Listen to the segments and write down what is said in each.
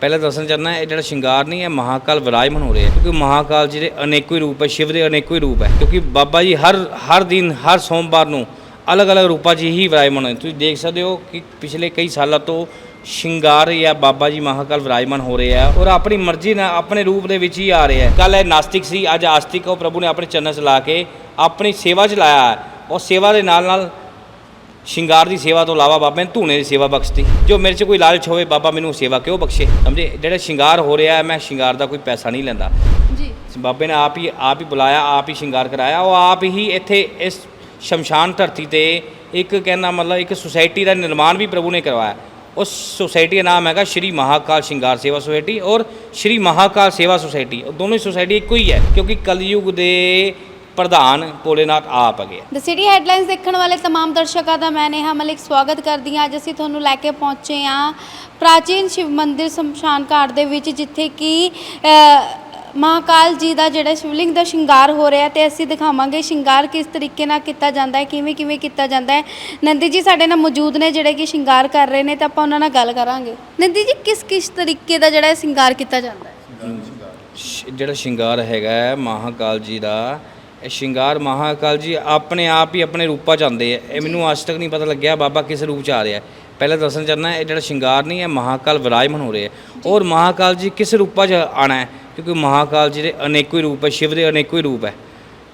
ਪਹਿਲਾਂ ਦੱਸਣਾ ਚਾਹੁੰਦਾ ਇਹ ਜਿਹੜਾ ਸ਼ਿੰਗਾਰ ਨਹੀਂ ਹੈ, ਮਹਾਕਾਲ ਵਿਰਾਜਮਾਨ ਹੋ ਰਿਹਾ ਹੈ, ਕਿਉਂਕਿ ਮਹਾਕਾਲ ਜੀ ਦੇ ਅਨੇਕੋ ਹੀ ਰੂਪ ਹੈ, ਸ਼ਿਵ ਦੇ ਅਨੇਕੋ ਹੀ ਰੂਪ ਹੈ, ਕਿਉਂਕਿ ਬਾਬਾ ਜੀ ਹਰ ਹਰ ਦਿਨ, ਹਰ ਸੋਮਵਾਰ ਨੂੰ ਅਲੱਗ-ਅਲੱਗ ਰੂਪਾਂ 'ਚ ਹੀ ਵਿਰਾਜਮਾਨ ਹੋਏ ਤੁਸੀਂ ਦੇਖ ਸਕਦੇ ਹੋ ਕਿ ਪਿਛਲੇ ਕਈ ਸਾਲਾਂ ਤੋਂ ਸ਼ਿੰਗਾਰ ਜਾਂ ਬਾਬਾ ਜੀ ਮਹਾਕਾਲ ਵਿਰਾਜਮਾਨ ਹੋ ਰਹੇ ਆ ਔਰ ਆਪਣੀ ਮਰਜ਼ੀ ਨਾਲ ਆਪਣੇ ਰੂਪ ਦੇ ਵਿੱਚ ਹੀ ਆ ਰਹੇ ਆ ਕੱਲ ਇਹ ਨਾਸਤਿਕ ਸੀ, ਅੱਜ ਆਸਤਿਕ ਉਹ ਪ੍ਰਭੂ ਨੇ ਆਪਣੇ ਚਰਨਾਂ ਚਲਾ ਕੇ ਆਪਣੀ ਸੇਵਾ 'ਚ ਲਾਇਆ ਹੈ। ਉਹ ਸੇਵਾ ਦੇ ਨਾਲ ਨਾਲ ਸ਼ਿੰਗਾਰ ਦੀ ਸੇਵਾ ਤੋਂ ਇਲਾਵਾ ਬਾਬਾ ਨੇ ਧੂਣੇ ਦੀ ਸੇਵਾ ਬਖਸ਼ਤੀ। ਜੋ ਮੇਰੇ 'ਚ ਕੋਈ ਲਾਲਚ ਹੋਵੇ ਬਾਬਾ ਮੈਨੂੰ ਸੇਵਾ ਕਿਉਂ ਬਖਸ਼ੇ? ਸਮਝੇ? ਜਿਹੜਾ ਸ਼ਿੰਗਾਰ ਹੋ ਰਿਹਾ ਮੈਂ ਸ਼ਿੰਗਾਰ ਦਾ ਕੋਈ ਪੈਸਾ ਨਹੀਂ ਲੈਂਦਾ। ਜੀ। ਬਾਬੇ ਨੇ ਆਪ ਹੀ ਆਪ ਹੀ ਬੁਲਾਇਆ ਆਪ ਹੀ ਸ਼ਿੰਗਾਰ ਕਰਾਇਆ। ਉਹ ਆਪ ਹੀ ਇੱਥੇ ਇਸ ਸ਼ਮਸ਼ਾਨ ਧਰਤੀ ਤੇ ਇੱਕ ਕਹਿੰਦਾ ਮਤਲਬ ਇੱਕ ਸੁਸਾਇਟੀ ਦਾ ਨਿਰਮਾਣ ਵੀ ਪ੍ਰਭੂ ਨੇ ਕਰਵਾਇਆ। ਉਸ ਸੁਸਾਇਟੀ ਦਾ ਨਾਮ ਹੈਗਾ ਸ਼੍ਰੀ ਮਹਾਕਾਲ ਸ਼ਿੰਗਾਰ ਸੇਵਾ ਸੁਸਾਇਟੀ ਔਰ ਸ਼੍ਰੀ ਮਹਾਕਾਲ ਸੇਵਾ ਸੁਸਾਇਟੀ। ਉਹ ਦੋਨੋਂ ਹੀ ਸੁਸਾਇਟੀ ਇੱਕੋ ਹੀ ਹੈ ਕਿਉਂਕਿ ਕਲਯੁਗ ਦੇ ਪ੍ਰਧਾਨ ਭੋਲੇਨਾਥ ਆਪ ਹੈਗੇ ਆ ਦ ਸਿਟੀ ਹੈਡਲਾਈਨਸ ਦੇਖਣ ਵਾਲੇ तमाम ਦਰਸ਼ਕਾਂ ਦਾ ਮੈਂ ਨੇਹਾ ਮਲਿਕ ਸਵਾਗਤ ਕਰਦੀ ਹਾਂ ਅੱਜ ਅਸੀਂ ਤੁਹਾਨੂੰ ਲੈ ਕੇ ਪਹੁੰਚੇ ਹਾਂ ਪ੍ਰਾਚੀਨ ਸ਼ਿਵ ਮੰਦਿਰ ਸ਼ਮਸ਼ਾਨ ਘਾਟ ਦੇ ਵਿੱਚ ਜਿੱਥੇ ਕਿ ਅ, ਮਹਾਕਾਲ ਜੀ ਦਾ ਜਿਹੜਾ ਸ਼ਿਵਲਿੰਗ ਦਾ ਸ਼ਿੰਗਾਰ ਹੋ ਰਿਹਾ ਤੇ ਅਸੀਂ ਦਿਖਾਵਾਂਗੇ ਸ਼ਿੰਗਾਰ ਕਿਸ ਤਰੀਕੇ ਨਾਲ ਕੀਤਾ ਜਾਂਦਾ ਹੈ ਕਿਵੇਂ ਕਿਵੇਂ ਕੀਤਾ ਜਾਂਦਾ ਹੈ ਨੰਦੀ ਜੀ ਸਾਡੇ ਨਾਲ ਮੌਜੂਦ ਨੇ ਜਿਹੜੇ ਕਿ ਸ਼ਿੰਗਾਰ ਕਰ ਰਹੇ ਨੇ ਤਾਂ ਆਪਾਂ ਉਹਨਾਂ ਨਾਲ ਗੱਲ ਕਰਾਂਗੇ ਨੰਦੀ ਜੀ ਕਿਸ ਕਿਸ ਤਰੀਕੇ ਦਾ ਜਿਹੜਾ ਇਹ ਸ਼ਿੰਗਾਰ ਕੀਤਾ ਜਾਂਦਾ ਹੈ ਸ਼- ਜਿਹੜਾ ਸ਼ਿੰਗਾਰ ਹੈਗਾ ਹੈ ਮਹਾਕਾਲ ਜੀ ਦਾ ਇਹ ਸ਼ਿੰਗਾਰ ਮਹਾਕਾਲ ਜੀ, ਆਪਣੇ ਆਪ ਹੀ ਆਪਣੇ ਰੂਪਾਂ ਚ ਆਉਂਦੇ ਆ। ਇਹ ਮੈਨੂੰ ਅੱਜ ਤੱਕ ਨਹੀਂ ਪਤਾ ਲੱਗਿਆ ਬਾਬਾ ਕਿਸ ਰੂਪ ਚ ਆ ਰਿਹਾ। ਪਹਿਲਾਂ ਦੱਸਣਾ ਚਾਹੁੰਦਾ, ਇਹ ਜਿਹੜਾ ਸ਼ਿੰਗਾਰ ਨਹੀਂ ਹੈ ਮਹਾਕਾਲ ਵਿਰਾਜਮਾਨ ਹੋ ਰਿਹਾ ਔਰ ਮਹਾਕਾਲ ਜੀ ਕਿਸ ਰੂਪਾਂ ਚ ਆਣਾ ਹੈ? ਕਿਉਂਕਿ ਮਹਾਕਾਲ ਜੀ ਦੇ ਅਨੇਕੋ ਹੀ ਰੂਪ ਹੈ, ਸ਼ਿਵ ਦੇ ਅਨੇਕੋ ਹੀ ਰੂਪ ਹੈ।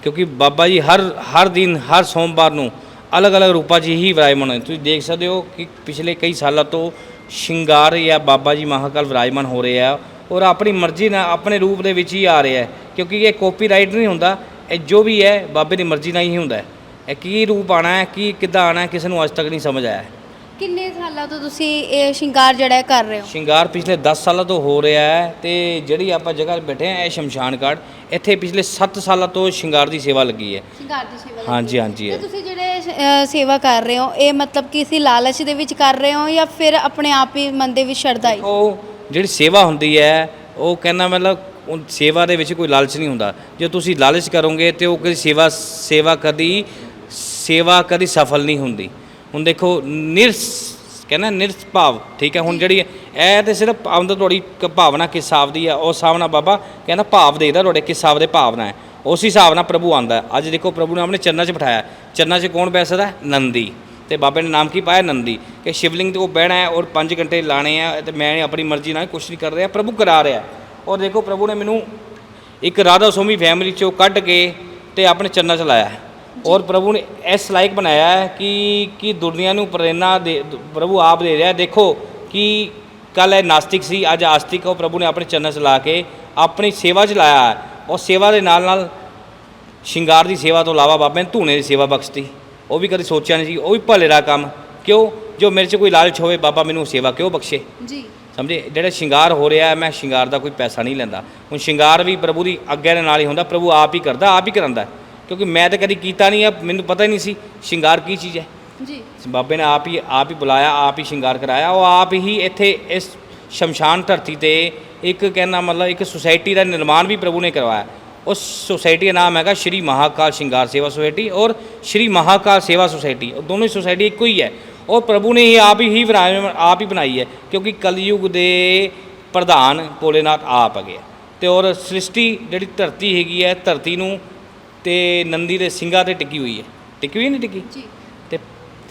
ਕਿਉਂਕਿ ਬਾਬਾ ਜੀ ਹਰ ਹਰ ਦਿਨ, ਹਰ ਸੋਮਵਾਰ ਨੂੰ ਅਲੱਗ-ਅਲੱਗ ਰੂਪਾਂ 'ਚ ਹੀ ਵਿਰਾਜਮਾਨ ਹੋਏ। ਤੁਸੀਂ ਦੇਖ ਸਕਦੇ ਹੋ ਕਿ ਪਿਛਲੇ ਕਈ ਸਾਲਾਂ ਤੋਂ ਸ਼ਿੰਗਾਰ ਜਾਂ ਬਾਬਾ ਜੀ ਮਹਾਕਾਲ ਵਿਰਾਜਮਾਨ ਹੋ ਰਹੇ ਆ। ਔਰ ਆਪਣੀ ਮਰਜ਼ੀ ਨਾਲ, ਆਪਣੇ ਰੂਪ ਦੇ ਵਿੱਚ ਹੀ ਆ ਰਹੇ ਆ ਕਿਉਂਕਿ ਇਹ ਕਾਪੀਰਾਈਟ ਨਹੀਂ ਹੁੰਦਾ। ਇਹ ਜੋ ਵੀ ਹੈ ਬਾਬੇ ਦੀ ਮਰਜ਼ੀ ਨਾਲ ਹੀ ਹੁੰਦਾ ਹੈ। ਇਹ ਕੀ ਰੂਪ ਆਣਾ ਹੈ ਕੀ ਕਿੱਦਾਂ ਆਣਾ ਹੈ ਕਿਸੇ ਨੂੰ ਅੱਜ ਤੱਕ ਨਹੀਂ ਸਮਝ ਆਇਆ। ਕਿੰਨੇ ਸਾਲਾਂ ਤੋਂ ਤੁਸੀਂ ਇਹ ਸ਼ਿੰਗਾਰ ਜਿਹੜਾ ਹੈ ਕਰ ਰਹੇ ਹੋ? ਸ਼ਿੰਗਾਰ ਪਿਛਲੇ 10 ਸਾਲਾਂ ਤੋਂ ਹੋ ਰਿਹਾ ਹੈ ਤੇ ਜਿਹੜੀ ਆਪਾਂ ਜਗ੍ਹਾ 'ਤੇ ਬੈਠੇ ਆ ਇਹ ਸ਼ਮਸ਼ਾਨ ਘਾਟ ਇੱਥੇ ਪਿਛਲੇ 7 ਸਾਲਾਂ ਤੋਂ ਸ਼ਿੰਗਾਰ ਦੀ ਸੇਵਾ ਲੱਗੀ ਹੈ। ਸ਼ਿੰਗਾਰ ਦੀ ਸੇਵਾ ਹਾਂਜੀ ਹਾਂਜੀ। ਤੇ ਤੁਸੀਂ ਜਿਹੜੇ ਅ, ਸੇਵਾ ਕਰ ਰਹੇ ਹੋ ਇਹ ਮਤਲਬ ਕਿਸੇ ਲਾਲਚ ਦੇ ਵਿੱਚ ਕਰ ਰਹੇ ਹੋ ਜਾਂ ਫਿਰ ਆਪਣੇ ਆਪ ਹੀ ਮਨ ਦੇ ਵਿੱਚ ਸ਼ਰਧਾ ਹੈ? ਉਹ ਜਿਹੜੀ ਸੇਵਾ ਹੁੰਦੀ ਹੈ ਉਹ ਕਹਿੰਦਾ ਮਤਲਬ ਉਹ ਸੇਵਾ ਦੇ ਵਿੱਚ ਕੋਈ ਲਾਲਚ ਨਹੀਂ ਹੁੰਦਾ। ਜੇ ਤੁਸੀਂ ਲਾਲਚ ਕਰੋਗੇ ਤੇ ਉਹ ਕਦੀ ਸੇਵਾ ਸੇਵਾ ਕਦੀ ਸੇਵਾ ਕਦੀ ਸਫਲ ਨਹੀਂ ਹੁੰਦੀ। ਹੁਣ ਦੇਖੋ, ਨਿਰਸ, ਕਹਿੰਦਾ ਨਿਰਸ ਭਾਵ ਠੀਕ ਹੈ, ਹੁਣ ਜਿਹੜੀ ਇਹ ਤੇ ਸਿਰਫ ਆਮਦ ਤੁਹਾਡੀ ਭਾਵਨਾ ਕਿਸ ਹਿਸਾਬ ਦੀ ਆ ਉਸ ਹਿਸਾਬ ਨਾਲ ਬਾਬਾ ਕਹਿੰਦਾ ਭਾਵ ਦੇਖਦਾ ਤੁਹਾਡੇ ਕਿਸ ਹਿਸਾਬ ਦੇ ਭਾਵਨਾ ਹੈ। ਉਸ ਹਿਸਾਬ ਨਾਲ ਪ੍ਰਭੂ ਆਂਦਾ ਅੱਜ ਦੇਖੋ, ਪ੍ਰਭੂ ਨੇ ਆਪਣੇ ਚਰਨਾਂ 'ਚ ਬਿਠਾਇਆ। ਚਰਨਾਂ 'ਚ ਕੌਣ ਬੈਸਦਾ ਸਕਦਾ? ਨੰਦੀ। ਤੇ ਬਾਬੇ ਨੇ ਨਾਮ ਕੀ ਪਾਇਆ? ਨੰਦੀ। ਕਿ ਸ਼ਿਵਲਿੰਗ ਤੇ ਉਹ ਬਹਿਣਾ ਹੈ ਔਰ 5 ਘੰਟੇ ਲਾਣੇ ਆ ਤੇ ਮੈਂ ਆਪਣੀ ਮਰਜ਼ੀ ਨਾਲ ਕੁਛ ਨਹੀਂ ਕਰ ਰਿਹਾ, ਪ੍ਰਭੂ ਕਰਾ ਰਿਹਾ। ਔਰ ਦੇਖੋ ਪ੍ਰਭੂ ਨੇ ਮੈਨੂੰ ਇੱਕ ਰਾਧਾ ਸੋਮੀ ਫੈਮਿਲੀ ਚੋਂ ਕੱਢ ਕੇ ਤੇ ਆਪਣੇ ਚਰਨਾਂ 'ਚ ਲਾਇਆ ਹੈ। ਔਰ ਪ੍ਰਭੂ ਨੇ ਇਸ ਲਾਇਕ ਬਣਾਇਆ ਹੈ ਕਿ ਕਿ ਦੁਨੀਆ ਨੂੰ ਪ੍ਰੇਰਨਾ ਦੇ ਪ੍ਰਭੂ ਆਪ ਦੇ ਰਿਹਾ। ਦੇਖੋ ਕਿ ਕੱਲ ਇਹ ਨਾਸਤਿਕ ਸੀ ਅੱਜ ਆਸਤਿਕ ਉਹ ਪ੍ਰਭੂ ਨੇ ਆਪਣੇ ਚਰਨਾਂ 'ਚ ਲਾ ਕੇ ਆਪਣੀ ਸੇਵਾ 'ਚ ਲਾਇਆ ਹੈ। ਔਰ ਸੇਵਾ ਦੇ ਨਾਲ ਨਾਲ ਸ਼ਿੰਗਾਰ ਦੀ ਸੇਵਾ ਤੋਂ ਇਲਾਵਾ ਬਾਬੇ ਨੇ ਧੂਣੇ ਦੀ ਸੇਵਾ ਬਖਸ਼ਤੀ। ਉਹ ਵੀ ਕਦੇ ਸੋਚਿਆ ਨਹੀਂ ਸੀ। ਉਹ ਵੀ ਭਲੇ ਦਾ ਕੰਮ। ਕਿਉਂ? ਜੋ ਮੇਰੇ 'ਚ ਕੋਈ ਲਾਲਚ ਹੋਵੇ ਬਾਬਾ ਮੈਨੂੰ ਸੇਵਾ ਕਿਉਂ ਬਖਸ਼ੇ? ਜੀ। ਸਮਝੇ? ਜਿਹੜਾ ਸ਼ਿੰਗਾਰ ਹੋ ਰਿਹਾ ਮੈਂ ਸ਼ਿੰਗਾਰ ਦਾ ਕੋਈ ਪੈਸਾ ਨਹੀਂ ਲੈਂਦਾ। ਹੁਣ ਸ਼ਿੰਗਾਰ ਵੀ ਪ੍ਰਭੂ ਦੀ ਆਗਿਆ ਦੇ ਨਾਲ ਹੀ ਹੁੰਦਾ ਪ੍ਰਭੂ ਆਪ ਹੀ ਕਰਦਾ ਆਪ ਹੀ ਕਰਾਂਦਾ ਕਿਉਂਕਿ ਮੈਂ ਤਾਂ ਕਦੀ ਕੀਤਾ ਨਹੀਂ ਹੈ ਮੈਨੂੰ ਪਤਾ ਹੀ ਨਹੀਂ ਸੀ ਸ਼ਿੰਗਾਰ ਕੀ ਚੀਜ਼ ਹੈ। ਜੀ। ਬਾਬੇ ਨੇ ਆਪ ਹੀ ਆਪ ਹੀ ਬੁਲਾਇਆ ਆਪ ਹੀ ਸ਼ਿੰਗਾਰ ਕਰਾਇਆ ਉਹ ਆਪ ਹੀ ਇੱਥੇ ਇਸ ਸ਼ਮਸ਼ਾਨ ਧਰਤੀ ਤੇ ਇੱਕ ਕਹਿੰਦਾ ਮਤਲਬ ਇੱਕ ਸੁਸਾਇਟੀ ਦਾ ਨਿਰਮਾਣ ਵੀ ਪ੍ਰਭੂ ਨੇ ਕਰਵਾਇਆ। ਉਸ ਸੁਸਾਇਟੀ ਦਾ ਨਾਮ ਹੈਗਾ ਸ਼੍ਰੀ ਮਹਾਕਾਲ ਸ਼ਿੰਗਾਰ ਸੇਵਾ ਸੁਸਾਇਟੀ ਔਰ ਸ਼੍ਰੀ ਮਹਾਕਾਲ ਸੇਵਾ ਸੁਸਾਇਟੀ। ਉਹ ਦੋਨੋਂ ਹੀ ਸੁਸਾਇਟੀ ਇੱਕੋ ਹੀ ਹੈ। ਔਰ ਪ੍ਰਭੂ ਨੇ ਹੀ ਆਪ ਹੀ ਵਿਰਾਜਮਾਨ ਆਪ ਹੀ ਬਣਾਈ ਹੈ ਕਿਉਂਕਿ ਕਲਯੁਗ ਦੇ ਪ੍ਰਧਾਨ ਭੋਲੇਨਾਥ ਆਪ ਹੈਗੇ ਤੇ ਔਰ ਸ੍ਰਿਸ਼ਟੀ ਜਿਹੜੀ ਧਰਤੀ ਹੈਗੀ ਹੈ ਧਰਤੀ ਨੂੰ ਤੇ ਨੰਦੀ ਦੇ ਸਿੰਘਾਂ ਤੇ ਟਿਕੀ ਹੋਈ ਹੈ। ਟਿਕੀ ਹੋਈ ਨਹੀਂ ਟਿਕੀ? ਜੀ। ਤੇ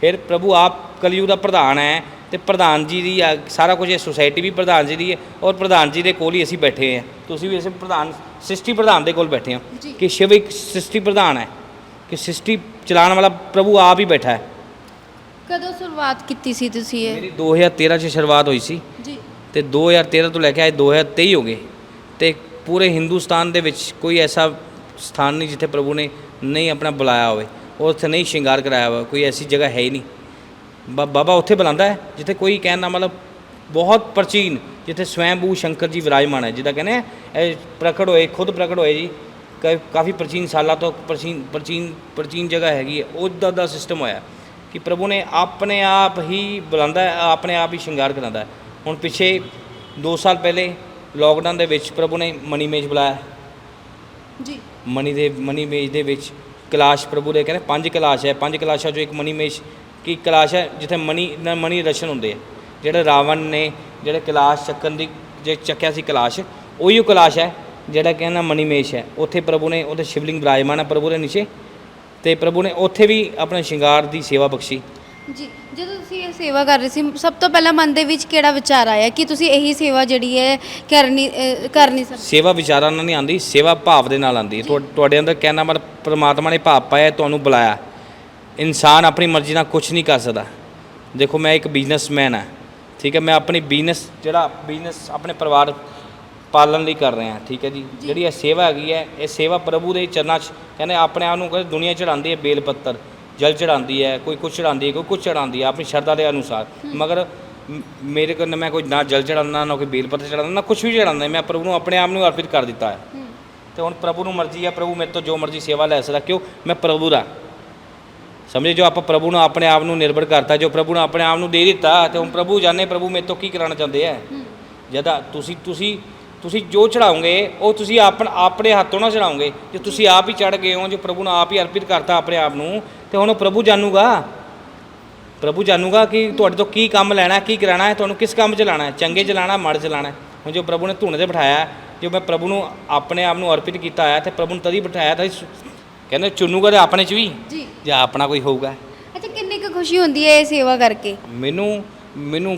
ਫਿਰ ਪ੍ਰਭੂ ਆਪ ਕਲਯੁਗ ਦਾ ਪ੍ਰਧਾਨ ਹੈ ਤੇ ਪ੍ਰਧਾਨ ਜੀ ਦੀ ਸਾਰਾ ਕੁਝ ਇਹ ਸੁਸਾਇਟੀ ਵੀ ਪ੍ਰਧਾਨ ਜੀ ਦੀ ਹੈ ਔਰ ਪ੍ਰਧਾਨ ਜੀ ਦੇ ਕੋਲ ਹੀ ਅਸੀਂ ਬੈਠੇ ਹਾਂ। ਤੁਸੀਂ ਵੀ ਇਸੇ ਪ੍ਰਧਾਨ ਸ੍ਰਿਸ਼ਟੀ ਪ੍ਰਧਾਨ ਦੇ ਕੋਲ ਬੈਠੇ ਹੋ। ਕਿ ਸ਼ਿਵ ਇੱਕ ਸ੍ਰਿਸ਼ਟੀ ਪ੍ਰਧਾਨ ਹੈ ਕਿ ਸ੍ਰਿਸ਼ਟੀ ਚਲਾਉਣ ਵਾਲਾ ਪ੍ਰਭੂ ਆਪ ਹੀ ਬੈਠਾ ਹੈ। ਕਦੋਂ ਸ਼ੁਰੂਆਤ ਕੀਤੀ ਸੀ ਤੁਸੀਂ ਇਹ? ਮੇਰੀ 2013 ਚ ਸ਼ੁਰੂਆਤ ਹੋਈ ਸੀ। ਜੀ। ਤੇ 2013 ਤੋਂ ਲੈ ਕੇ ਅੱਜ 2023 ਹੋ ਗਏ। ਤੇ ਪੂਰੇ ਹਿੰਦੁਸਤਾਨ ਦੇ ਵਿੱਚ ਕੋਈ ਐਸਾ ਸਥਾਨ ਨਹੀਂ ਜਿੱਥੇ ਪ੍ਰਭੂ ਨੇ ਨਹੀਂ ਆਪਣਾ ਬੁਲਾਇਆ ਹੋਵੇ। ਉਹ ਉੱਥੇ ਨਹੀਂ ਸ਼ਿੰਗਾਰ ਕਰਾਇਆ ਹੋਵੇ। ਕੋਈ ਐਸੀ ਜਗ੍ਹਾ ਹੈ ਹੀ ਨਹੀਂ। ਬਾ- ਬਾਬਾ ਉੱਥੇ ਬੁਲਾਉਂਦਾ ਹੈ ਜਿੱਥੇ ਕੋਈ ਕਹਿਣ ਦਾ ਮਤਲਬ ਬਹੁਤ ਪ੍ਰਾਚੀਨ ਜਿੱਥੇ ਸਵੈੰਭੂ ਸ਼ੰਕਰ ਜੀ ਵਿਰਾਜਮਾਨ ਹੈ ਜਿੱਦਾਂ ਕਹਿੰਦੇ ਆ ਇਹ ਪ੍ਰਗਟ ਹੋਏ ਖੁਦ ਪ੍ਰਗਟ ਹੋਏ ਜੀ। ਕ- ਕਾਫੀ ਪ੍ਰਾਚੀਨ ਸਾਲਾਂ ਤੋਂ ਪ੍ਰਾਚੀਨ ਪ੍ਰਾਚੀਨ ਪ੍ਰਾਚੀਨ ਜਗ੍ਹਾ ਹੈਗੀ ਹੈ। ਉੱਦਾਂ ਦਾ ਸਿਸਟਮ ਹੋਇਆ। ਕਿ ਪ੍ਰਭੂ ਨੇ ਆਪਣੇ ਆਪ ਹੀ ਬੁਲਾਉਂਦਾ ਹੈ ਆਪਣੇ ਆਪ ਹੀ ਸ਼ਿੰਗਾਰ ਕਰਾਉਂਦਾ ਹੈ। ਹੁਣ ਪਿੱਛੇ 2 ਸਾਲ ਪਹਿਲੇ ਲੋਕਡਾਊਨ ਦੇ ਵਿੱਚ ਪ੍ਰਭੂ ਨੇ ਮਨੀ ਮੇਜ ਬੁਲਾਇਆ। ਜੀ। ਮਨੀ ਦੇ ਮਨੀ ਮੇਜ ਦੇ ਵਿੱਚ ਕਲਾਸ਼ ਪ੍ਰਭੂ ਦੇ ਕਹਿੰਦੇ ਪੰਜ ਕਲਾਸ਼ ਹੈ। ਪੰਜ ਕਲਾਸ਼ਾਂ ਚੋਂ ਇੱਕ ਮਨੀ ਮੇਜ ਕੀ ਕਲਾਸ਼ ਹੈ ਜਿੱਥੇ ਮਨੀ ਮਨੀ ਰਸ਼ਨ ਹੁੰਦੇ ਆ। ਜਿਹੜੇ ਰਾਵਣ ਨੇ ਜਿਹੜੇ ਕਲਾਸ਼ ਚੱਕਣ ਦੀ ਜੇ ਚੱਕਿਆ ਸੀ ਕਲਾਸ਼ ਉਹੀ ਉਹ ਕਲਾਸ਼ ਹੈ ਜਿਹੜਾ ਕਹਿੰਦਾ ਮਣੀਮੇਸ਼ ਹੈ। ਉੱਥੇ ਪ੍ਰਭੂ ਨੇ ਉਹਦੇ ਸ਼ਿਵਲਿੰਗ ਵਿਰਾਜਮਾਨ ਹੈ ਪ੍ਰਭੂ ਦੇ ਨੀਚੇ। ਤੇ ਪ੍ਰਭੂ ਨੇ ਉੱਥੇ ਵੀ ਆਪਣੇ ਸ਼ਿੰਗਾਰ ਦੀ ਸੇਵਾ ਬਖਸ਼ੀ। ਜੀ ਜਦੋਂ ਤੁਸੀਂ ਇਹ ਸੇਵਾ ਕਰ ਰਹੇ ਸੀ ਸਭ ਤੋਂ ਪਹਿਲਾਂ ਮਨ ਦੇ ਵਿੱਚ ਕਿਹੜਾ ਵਿਚਾਰ ਆਇਆ ਕਿ ਤੁਸੀਂ ਇਹੀ ਸੇਵਾ ਜਿਹੜੀ ਹੈ ਕਰਨੀ ਅ, ਕਰ ਨਹੀਂ ਸਕਦੇ ਸੇਵਾ ਵਿਚਾਰਾਂ ਨਾਲ ਨਹੀਂ ਆਉਂਦੀ ਸੇਵਾ ਭਾਵ ਦੇ ਨਾਲ ਆਉਂਦੀ। ਹੈ ਤੁਹਾ- ਤੁਹਾਡੇ ਅੰਦਰ ਕਹਿਣਾ ਮਤਲਬ ਪ੍ਰਮਾਤਮਾ ਨੇ ਭਾਵ ਪਾਇਆ ਤੁਹਾਨੂੰ ਬੁਲਾਇਆ। ਇਨਸਾਨ ਆਪਣੀ ਮਰਜ਼ੀ ਨਾਲ ਕੁਝ ਨਹੀਂ ਕਰ ਸਕਦਾ। ਦੇਖੋ ਮੈਂ ਇੱਕ ਬਿਜ਼ਨਸਮੈਨ ਹਾਂ ਠੀਕ ਹੈ? ਮੈਂ ਆਪਣੀ ਬਿਜ਼ਨਸ ਜਿਹੜਾ ਬਿਜ਼ਨਸ ਆਪਣੇ ਪਰਿਵਾਰ ਪਾਲਣ ਲਈ ਕਰ ਰਿਹਾ ਠੀਕ ਹੈ ਜੀ? ਜਿਹੜੀ ਇਹ ਸੇਵਾ ਹੈਗੀ ਹੈ ਇਹ ਸੇਵਾ ਪ੍ਰਭੂ ਦੇ ਚਰਨਾਂ 'ਚ ਕਹਿੰਦੇ ਆਪਣੇ ਆਪ ਨੂੰ ਕਹਿੰਦੇ ਦੁਨੀਆ ਚੜਾਉਂਦੀ ਹੈ ਬੇਲ ਪੱਤਰ ਜਲ ਚੜਾਉਂਦੀ ਹੈ ਕੋਈ ਕੁਛ ਚੜਾਉਂਦੀ ਹੈ ਕੋਈ ਕੁਛ ਚੜਾਉਂਦੀ ਹੈ ਆਪਣੀ ਸ਼ਰਧਾ ਦੇ ਅਨੁਸਾਰ। ਮਗਰ ਮੇਰੇ ਕੋਲ ਨਾ ਮੈਂ ਕੋਈ ਨਾ ਜਲ ਚੜਾਉਂਦਾ ਨਾ ਕੋਈ ਬੇਲ ਪੱਤਰ ਚੜਾਉਂਦਾ ਨਾ ਕੁਛ ਵੀ ਚੜਾਉਂਦਾ ਮੈਂ ਪ੍ਰਭੂ ਨੂੰ ਆਪਣੇ ਆਪ ਨੂੰ ਅਰਪਿਤ ਕਰ ਦਿੱਤਾ ਹੈ। ਤੇ ਹੁਣ ਪ੍ਰਭੂ ਨੂੰ ਮਰਜ਼ੀ ਹੈ ਪ੍ਰਭੂ ਮੇਰੇ ਤੋਂ ਜੋ ਮਰਜ਼ੀ ਸੇਵਾ ਲੈ ਸਕਦਾ ਕਿਉਂ? ਮੈਂ ਪ੍ਰਭੂ ਦਾ। ਸਮਝੇ ਜੋ ਆਪਾਂ ਪ੍ਰਭੂ ਨੂੰ ਆਪਣੇ ਆਪ ਨੂੰ ਨਿਰਭਰ ਕਰਤਾ ਜੋ ਪ੍ਰਭੂ ਨੇ ਆਪਣੇ ਆਪ ਨੂੰ ਦੇ ਦਿੱਤਾ ਤੇ ਹੁਣ ਪ੍ਰਭੂ ਜਾਣੇ ਪ੍ਰਭੂ ਮੇਰੇ ਤੋਂ ਕੀ ਕਰਾਉਣਾ ਚਾਹੁੰਦੇ ਆ? ਜਦਾ ਤੁਸੀਂ ਤੁਸੀਂ ਤੁਸੀਂ ਜੋ ਚੜਾਓਗੇ ਉਹ ਤੁਸੀਂ ਆਪਣ ਆਪਣੇ ਹੱਥੋਂ ਨਾ ਚੜਾਓਗੇ ਜੇ ਤੁਸੀਂ ਆਪ ਹੀ ਚੜ ਗਏ ਹੋ ਜੋ ਪ੍ਰਭੂ ਨੂੰ ਆਪ ਹੀ ਅਰਪਿਤ ਕਰਤਾ ਆਪਣੇ ਆਪ ਨੂੰ ਤੇ ਹੁਣ ਉਹ ਪ੍ਰਭੂ ਜਾਣੂਗਾ। ਪ੍ਰਭੂ ਜਾਣੂਗਾ ਕਿ ਤੁਹਾਡੇ ਤੋਂ ਕੀ ਕੰਮ ਲੈਣਾ ਕੀ ਕਰਾਣਾ ਹੈ ਤੁਹਾਨੂੰ ਕਿਸ ਕੰਮ ਚ ਲਾਣਾ ਹੈ? ਚੰਗੇ ਚ ਲਾਣਾ ਮਾੜੇ ਚ ਲਾਣਾ ਹੁਣ ਜੋ ਪ੍ਰਭੂ ਨੇ ਧੂਣੇ ਤੇ ਬਿਠਾਇਆ ਜੋ ਮੈਂ ਪ੍ਰਭੂ ਨੂੰ ਆਪਣੇ ਆਪ ਨੂੰ ਅਰਪਿਤ ਕੀਤਾ ਹੈ ਤੇ ਪ੍ਰਭੂ ਨੂੰ ਤਦੀ ਬਿਠਾਇਆ ਤਾਂ ਕਹਿੰਦੇ ਚੁਣੂਗਾ ਤੇ ਆਪਣੇ ਚ ਵੀ? ਜੀ। ਜਾਂ ਆਪਣਾ ਕੋਈ ਹੋਊਗਾ? ਅੱਛਾ ਕਿੰਨੀ ਕੁ ਖੁਸ਼ੀ ਹੁੰਦੀ ਹੈ ਇਹ ਸੇਵਾ ਕਰਕੇ? ਮੈਨੂੰ ਮੈਨੂੰ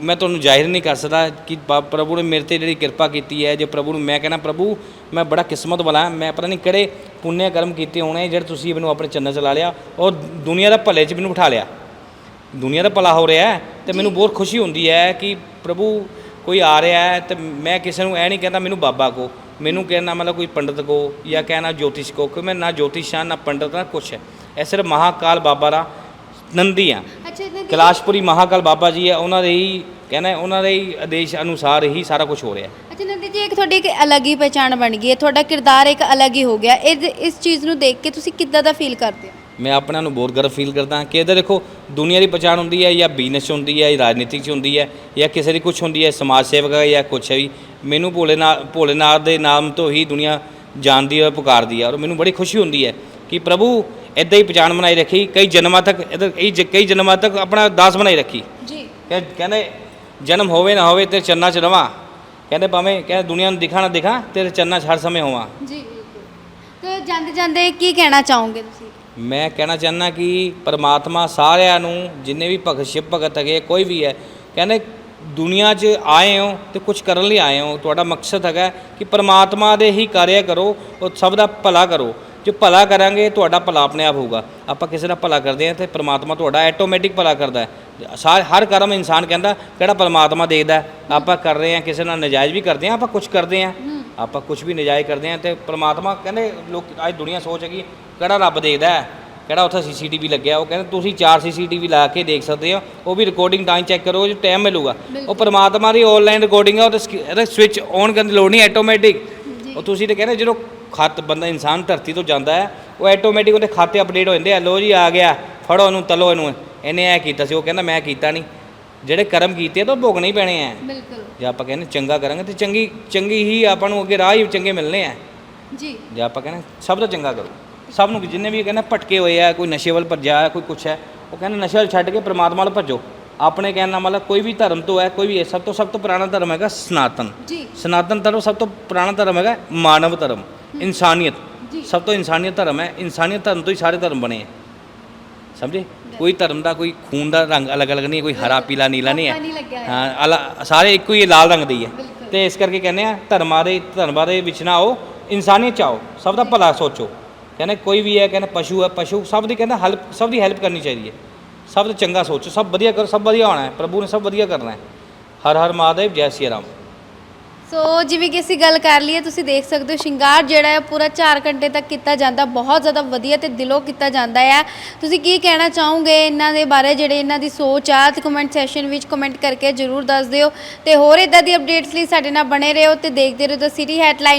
ਮੈਂ ਤੁਹਾਨੂੰ ਜ਼ਾਹਿਰ ਨਹੀਂ ਕਰ ਸਕਦਾ ਕਿ ਬਾ- ਪ੍ਰਭੂ ਨੇ ਮੇਰੇ ਤੇ ਜਿਹੜੀ ਕਿਰਪਾ ਕੀਤੀ ਹੈ, ਜੇ ਪ੍ਰਭੂ ਨੂੰ ਮੈਂ ਕਹਿਣਾ, ਪ੍ਰਭੂ, ਮੈਂ ਬੜਾ ਕਿਸਮਤ ਵਾਲਾ ਹਾਂ। ਮੈਂ ਪਤਾ ਨਹੀਂ ਕਿਹੜੇ ਪੁੰਨਿਆ ਕਰਮ ਕੀਤੇ ਹੋਣੇ ਜਿਹੜੇ ਤੁਸੀਂ ਮੈਨੂੰ ਆਪਣੇ ਚੰਨ ਚਲਾ ਲਿਆ ਔਰ ਦੁਨੀਆ ਦਾ ਭਲੇ 'ਚ ਮੈਨੂੰ ਬਿਠਾ ਲਿਆ ਦੁਨੀਆ ਦਾ ਭਲਾ ਹੋ ਰਿਹਾ ਹੈ ਤੇ ਮੈਨੂੰ ਬਹੁਤ ਖੁਸ਼ੀ ਹੁੰਦੀ ਹੈ ਕਿ ਪ੍ਰਭੂ ਕੋਈ ਆ ਰਿਹਾ ਹੈ ਤੇ ਮੈਂ ਕਿਸੇ ਨੂੰ ਇਹ ਨਹੀਂ ਕਹਿੰਦਾ ਮੈਨੂੰ ਬਾਬਾ ਕੋ ਮੈਨੂੰ ਕਹਿਣਾ ਮਤਲਬ ਕੋਈ ਪੰਡਤ ਕੋ ਜਾਂ ਕਹਿਣਾ ਜੋਤਿਸ਼ ਕੋ ਕਿ ਮੈਂ ਨਾ ਜੋਤਿਸ਼ ਹਾਂ, ਨਾ ਪੰਡਤ, ਨਾ ਕੁਛ ਹੈ ਇਹ ਸਿਰਫ ਮਹਾਕਾਲ ਬਾਬਾ ਦਾ ਨੰਦੀ ਆ ਅੱਛਾ ਕੈਲਾਸ਼ਪੁਰੀ ਮਹਾਕਾਲ ਬਾਬਾ ਜੀ ਹੈ ਉਹਨਾਂ ਦੇ ਹੀ ਕਹਿੰਦਾ ਉਹਨਾਂ ਦੇ ਹੀ ਆਦੇਸ਼ ਅਨੁਸਾਰ ਹੀ ਸਾਰਾ ਕੁਝ ਹੋ ਰਿਹਾ ਹੈ। ਅੱਛਾ ਨੰਦੀ ਜੀ ਇੱਕ ਤੁਹਾਡੀ ਇੱਕ ਅਲੱਗ ਹੀ ਪਛਾਣ ਬਣ ਗਈ ਹੈ ਤੁਹਾਡਾ ਕਿਰਦਾਰ ਇੱਕ ਅਲੱਗ ਹੀ ਹੋ ਗਿਆ ਇਹ ਇਸ ਚੀਜ਼ ਨੂੰ ਦੇਖ ਕੇ ਤੁਸੀਂ ਕਿੱਦਾਂ ਦਾ ਫੀਲ ਕਰਦੇ ਹੋ? ਮੈਂ ਆਪਣੇ ਆਪ ਨੂੰ ਬਹੁਤ ਗਰਵ ਫੀਲ ਕਰਦਾ ਕਿ ਇਹਦੇ ਦੇਖੋ ਦੁਨੀਆ ਦੀ ਪਛਾਣ ਹੁੰਦੀ ਹੈ ਜਾਂ ਬਿਜ਼ਨਸ ਹੁੰਦੀ ਹੈ ਜਾਂ ਰਾਜਨੀਤਿਕ 'ਚ ਹੁੰਦੀ ਹੈ ਜਾਂ ਕਿਸੇ ਦੀ ਕੁਝ ਹੁੰਦੀ ਹੈ ਸਮਾਜ ਸੇਵਕ ਹੈ ਜਾਂ ਕੁਛ ਹੈ ਵੀ ਮੈਨੂੰ ਭੋਲੇਨਾਥ ਭੋਲੇਨਾਥ ਦੇ ਨਾਮ ਤੋਂ ਹੀ ਦੁਨੀਆ ਜਾਣਦੀ ਹੈ ਪੁਕਾਰਦੀ ਹੈ ਔਰ ਮੈਨੂੰ ਬੜੀ ਖੁਸ਼ੀ ਹੁੰਦੀ ਹੈ ਕਿ ਪ੍ਰਭੂ ਇਦਾਂ ਹੀ ਪਛਾਣ ਬਣਾਈ ਰੱਖੀ ਕਈ ਜਨਮਾਂ ਤੱਕ ਕਈ ਜ- ਕਈ ਜਨਮਾਂ ਤੱਕ ਆਪਣਾ ਦਾਸ ਬਣਾਈ ਰੱਖੀ। ਜੀ। ਕਹਿ- ਕਹਿੰਦੇ ਜਨਮ ਹੋਵੇ ਨਾ ਹੋਵੇ ਤੇ ਚੰਨਾ ਚ ਰਵਾਂ। ਕਹਿੰਦੇ ਭਾਵੇਂ ਕਹਿੰਦੇ ਦੁਨੀਆ ਨੂੰ ਦਿਖਾ ਨਾ ਦਿਖਾ ਤੇਰੇ ਚੰਨਾ 'ਚ ਹਰ ਸਮੇਂ ਹੋਵਾਂ। ਜੀ ਤੇ ਜਾਂਦੇ ਜਾਂਦੇ ਕੀ ਕਹਿਣਾ ਚਾਹੋਗੇ ਤੁਸੀਂ? ਮੈਂ ਕਹਿਣਾ ਚਾਹੁੰਦਾ ਕਿ ਪਰਮਾਤਮਾ ਸਾਰਿਆਂ ਨੂੰ ਜਿੰਨੇ ਵੀ ਭਗਤ ਸ਼ਿਵ ਭਗਤ ਹੈਗੇ ਕੋਈ ਵੀ ਹੈ ਕਹਿੰਦੇ ਦੁਨੀਆ 'ਚ ਆਏ ਹੋ ਤੇ ਕੁਝ ਕਰਨ ਲਈ ਆਏ ਹੋ ਤੁਹਾਡਾ ਮਕਸਦ ਹੈਗਾ ਕਿ ਪਰਮਾਤਮਾ ਦੇ ਹੀ ਕਾਰਿਆ ਕਰੋ ਉਹ ਸਭ ਦਾ ਭਲਾ ਕਰੋ। ਜੇ ਭਲਾ ਕਰਾਂਗੇ ਤੁਹਾਡਾ ਭਲਾ ਆਪਣੇ ਆਪ ਹੋਊਗਾ। ਆਪਾਂ ਕਿਸੇ ਦਾ ਭਲਾ ਕਰਦੇ ਹਾਂ ਤੇ ਪਰਮਾਤਮਾ ਤੁਹਾਡਾ ਆਟੋਮੈਟਿਕ ਭਲਾ ਕਰਦਾ ਹੈ। ਸਾ- ਹਰ ਕਰਮ ਇਨਸਾਨ ਕਹਿੰਦਾ ਕਿਹੜਾ ਪਰਮਾਤਮਾ ਦੇਖਦਾ? ਆਪਾਂ ਕਰ ਰਹੇ ਹਾਂ ਕਿਸੇ ਨਾਲ ਨਜਾਇਜ਼ ਵੀ ਕਰਦੇ ਹਾਂ ਆਪਾਂ ਕੁਝ ਕਰਦੇ ਹਾਂ। ਆਪਾਂ ਕੁਝ ਵੀ ਨਜਾਇਜ਼ ਕਰਦੇ ਹਾਂ ਤੇ ਪਰਮਾਤਮਾ ਕਹਿੰਦੇ ਲੋਕ ਅੱਜ ਦੁਨੀਆ ਸੋਚ ਹੈਗੀ ਕਿਹੜਾ ਰੱਬ ਦੇਖਦਾ ਹੈ? ਕਿਹੜਾ ਉੱਥੇ ਸੀਸੀਟੀਵੀ ਲੱਗਿਆ? ਉਹ ਕਹਿੰਦੇ ਤੁਸੀਂ ਚਾਰ ਸੀਸੀਟੀਵੀ ਲਾ ਕੇ ਦੇਖ ਸਕਦੇ ਹੋ ਉਹ ਵੀ ਰਿਕਾਰਡਿੰਗ ਟਾਈਮ ਚੈੱਕ ਕਰੋ ਜੇ ਟਾਈਮ ਮਿਲੂਗਾ। ਉਹ ਪਰਮਾਤਮਾ ਦੀ ਆਨਲਾਈਨ ਰਿਕਾਰਡਿੰਗ ਹੈ ਉਹ ਤੇ ਸਵਿਚ ਔਨ ਕਰਨ ਦੀ ਲੋੜ ਨਹੀਂ ਆਟੋਮੈਟਿਕ ਉਹ ਤੁਸੀਂ ਤੇ ਕਹਿੰਦੇ ਜਦੋਂ ਖਤ ਬੰਦਾ ਇਨਸਾਨ ਧਰਤੀ ਤੋਂ ਜਾਂਦਾ ਹੈ ਉਹ ਆਟੋਮੈਟਿਕ ਉਹਦੇ ਖਾਤੇ ਅਪਡੇਟ ਹੋ ਜਾਂਦੇ ਆ ਲੋ ਜੀ ਆ ਗਿਆ ਫੜੋ ਇਹਨੂੰ ਤਲੋ ਇਹਨੂੰ। ਇਹਨੇ ਇਹ ਕੀਤਾ ਸੀ ਉਹ ਕਹਿੰਦਾ ਮੈਂ ਕੀਤਾ ਨਹੀਂ। ਜਿਹੜੇ ਕਰਮ ਕੀਤੇ ਤਾਂ ਭੋਗਣੇ ਹੀ ਪੈਣੇ ਆ। ਬਿਲਕੁਲ। ਜੇ ਆਪਾਂ ਕਹਿੰਦੇ ਚੰਗਾ ਕਰਾਂਗੇ ਤੇ ਚੰਗੀ ਚੰਗੀ ਹੀ ਆਪਾਂ ਨੂੰ ਅੱਗੇ ਰਾਹ ਹੀ ਚੰਗੇ ਮਿਲਨੇ ਆ। ਜੀ। ਜੇ ਆਪਾਂ ਕਹਿੰਦੇ ਸਭ ਦਾ ਚੰਗਾ ਕਰੋ। ਸਭ ਨੂੰ ਜਿੰਨੇ ਵੀ ਕਹਿੰਦੇ ਭਟਕੇ ਹੋਏ ਆ ਕੋਈ ਨਸ਼ੇ ਵੱਲ ਭੱਜਿਆ ਕੋਈ ਕੁਛ ਹੈ ਉਹ ਕਹਿੰਦੇ ਨਸ਼ੇ ਛੱਡ ਕੇ ਪ੍ਰਮਾਤਮਾ ਵੱਲ ਭੱਜੋ। ਆਪਣੇ ਕਹਿਣ ਦਾ ਮਤਲਬ ਕੋਈ ਵੀ ਧਰਮ ਤੋਂ ਹੈ ਕੋਈ ਵੀ ਹੈ ਸਭ ਤੋਂ ਸਭ ਤੋਂ ਪੁਰਾਣਾ ਧਰਮ ਹੈਗਾ ਸਨਾਤਨ। ਜੀ। ਸਨਾਤਨ ਧਰਮ ਸਭ ਤੋਂ ਪੁਰਾਣਾ ਧਰਮ ਹੈਗਾ ਮਾਨਵ ਧਰਮ। ਇਨਸਾਨੀਅਤ। ਸਭ ਤੋਂ ਇਨਸਾਨੀਅਤ ਧਰਮ ਹੈ। ਇਨਸਾਨੀਅਤ ਧਰਮ ਤੋਂ ਹੀ ਸਾਰੇ ਧਰਮ ਬਣੇ ਹੈ ਸਮਝੇ? ਕੋਈ ਧਰਮ ਦਾ ਕੋਈ ਖੂਨ ਦਾ ਰੰਗ ਅਲੱਗ-ਅਲੱਗ ਨਹੀਂ ਕੋਈ ਹਰਾ ਪੀਲਾ ਨੀਲਾ ਨਹੀਂ ਹੈ। ਹਾਂ ਸਾਰੇ ਇੱਕੋ ਹੀ ਲਾਲ ਰੰਗ ਦੇ ਹੀ। ਤੇ ਇਸ ਕਰਕੇ ਕਹਿੰਦੇ ਆ ਧਰਮਾਂ ਦੇ ਧਰਮਾਂ ਦੇ ਵਿੱਚ ਨਾ ਆਓ ਇਨਸਾਨੀਅਤ ਚ ਆਓ। ਸਭ ਦਾ ਭਲਾ ਸੋਚੋ। ਕਹਿੰਦੇ ਕੋਈ ਵੀ ਹੈ ਕਹਿੰਦੇ ਪਸ਼ੂ ਹੈ ਪਸ਼ੂ ਸਭ ਦੀ ਕਹਿੰਦਾ ਹੈਲਪ ਸਭ ਦੀ ਹੈਲਪ ਕਰਨੀ ਚਾਹੀਦੀ ਹੈ। ਸਭ ਦਾ ਚੰਗਾ ਸੋਚੋ। ਸਭ ਵਧੀਆ ਕਰੋ ਸਭ ਵਧੀਆ ਹੋਣਾ ਹੈ। ਪ੍ਰਭੂ ਨੇ ਸਭ ਵਧੀਆ ਕਰਨਾ ਹੈ। ਹਰ ਹਰ ਮਹਾਦੇਵ ਜੈ ਸਿਆ ਰਾਮ। ਸੋ ਜਿਵੇਂ ਕਿ ਅਸੀਂ ਗੱਲ ਕਰ ਲਈਏ, ਤੁਸੀਂ ਦੇਖ ਸਕਦੇ ਹੋ ਸ਼ਿੰਗਾਰ ਜਿਹੜਾ ਹੈ ਪੂਰਾ 4 ਘੰਟੇ ਤੱਕ ਕੀਤਾ ਜਾਂਦਾ। ਬਹੁਤ ਜ਼ਿਆਦਾ ਵਧੀਆ ਤੇ ਦਿਲੋਂ ਕੀਤਾ ਜਾਂਦਾ ਹੈ। ਤੁਸੀਂ ਕੀ ਕਹਿਣਾ ਚਾਹੋਗੇ ਇਹਨਾਂ ਦੇ ਬਾਰੇ, ਜਿਹੜੇ ਇਹਨਾਂ ਦੀ ਸੋਚ ਆ? ਤੇ ਕਮੈਂਟ ਸੈਸ਼ਨ ਵਿੱਚ ਕਮੈਂਟ ਕਰਕੇ ਜਰੂਰ ਦੱਸ ਦਿਓ। ਤੇ ਹੋਰ ਇਦਾਂ ਦੀ ਅਪਡੇਟਸ ਲਈ ਸਾਡੇ ਨਾਲ ਬਣੇ ਰਹੋ ਤੇ ਦੇਖਦੇ ਰਹੋ ਦ ਸਿਟੀ ਹੈਡਲਾਈਨ